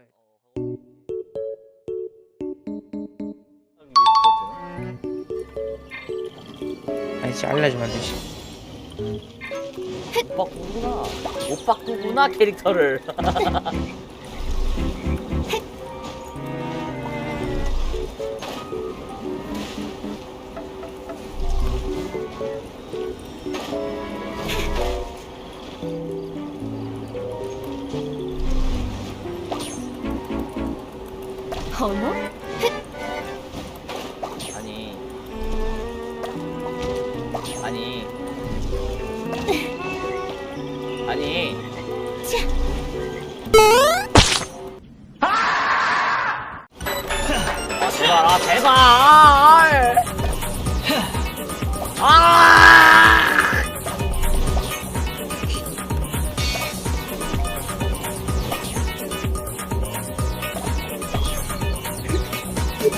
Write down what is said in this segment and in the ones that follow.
돼. 아니 안 되지 못 바꾸구나. 못 바꾸구나 캐릭터를. 어머? 아니. 아니. 아니. 아 제발 아 제발.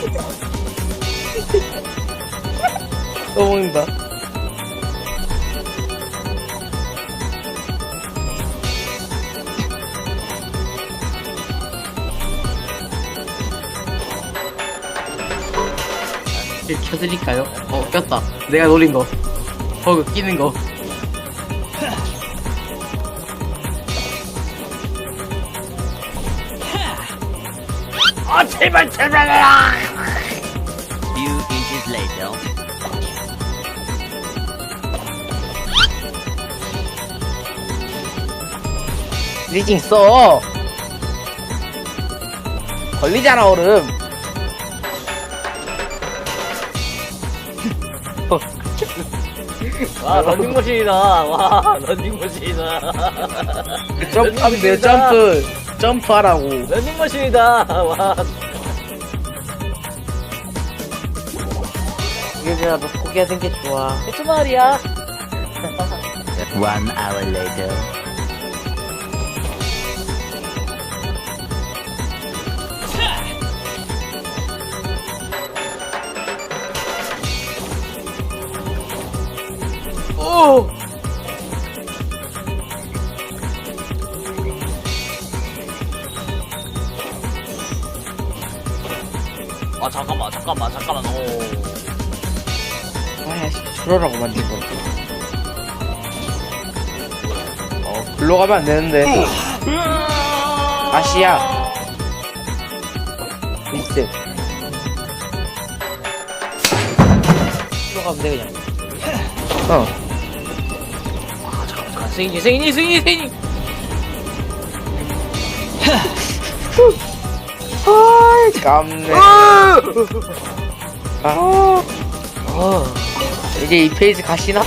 또 먹는다 이렇게 켜드릴까요? 어 꼈다 내가 노린 거 버그 끼는 거 아 제발 제발. 리징 써 걸리잖아 얼음 와 런닝머신이다. 와 런닝머신이다. 점프하면 돼요 점프 점프하라고 런닝머신이다. 와. 이게라도 포기하는 게 좋아 대충 말이야. One hour later. 오 아 잠깐만 잠깐만 잠깐만. 오. 아야씨 줄어라고 만든 거지 어 글로 가면 안 되는데. 아시야 리셋 글로 가면 돼 그냥. 어. 아 승인이 승인이 승인이 승인이. 아이 깜네 아 어. 이제 이 페이지 가시나? 아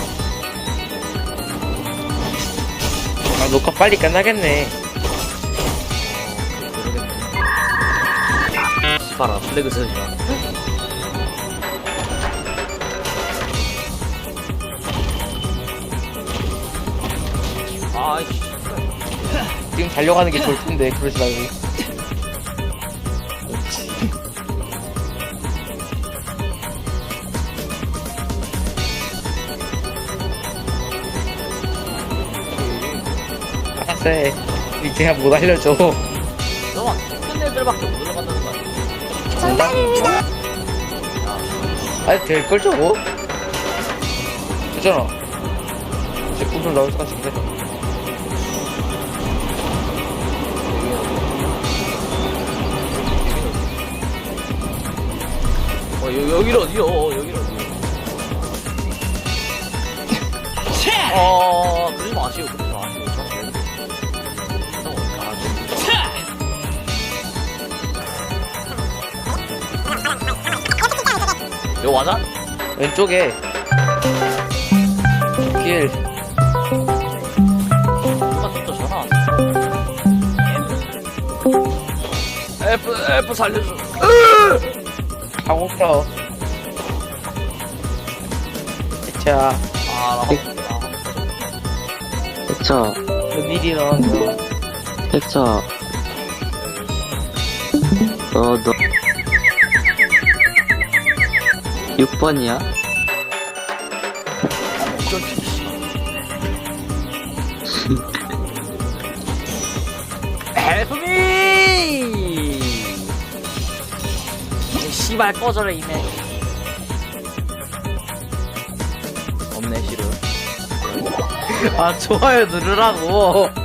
녹화 빨리 끝나겠네 봐라 플래그 쓰지 마. 지금 달려가는 게 좋을 텐데 그러지 말고 알았어 이제 못 알려줘 너만 큰 애들밖에 못 올라간다는 거 아니야? 정답입니다. 아니 될걸 저거? 되잖아 이제 구슬 나올 것 같은데 여, 여기로 어디요? 여기로 어디요? 어 그러지 마시오 그러지 마시오 저. 이거 맞아? 왼쪽에 길 누가 진짜 전화 왔어 F F 살려줘 하고 싶어 자 아나 백차, 웬일이 나왔어 백차. 어, 너. 6번이야? Help me 씨발 꺼져라 이메 없네 싫어 아 좋아요 누르라고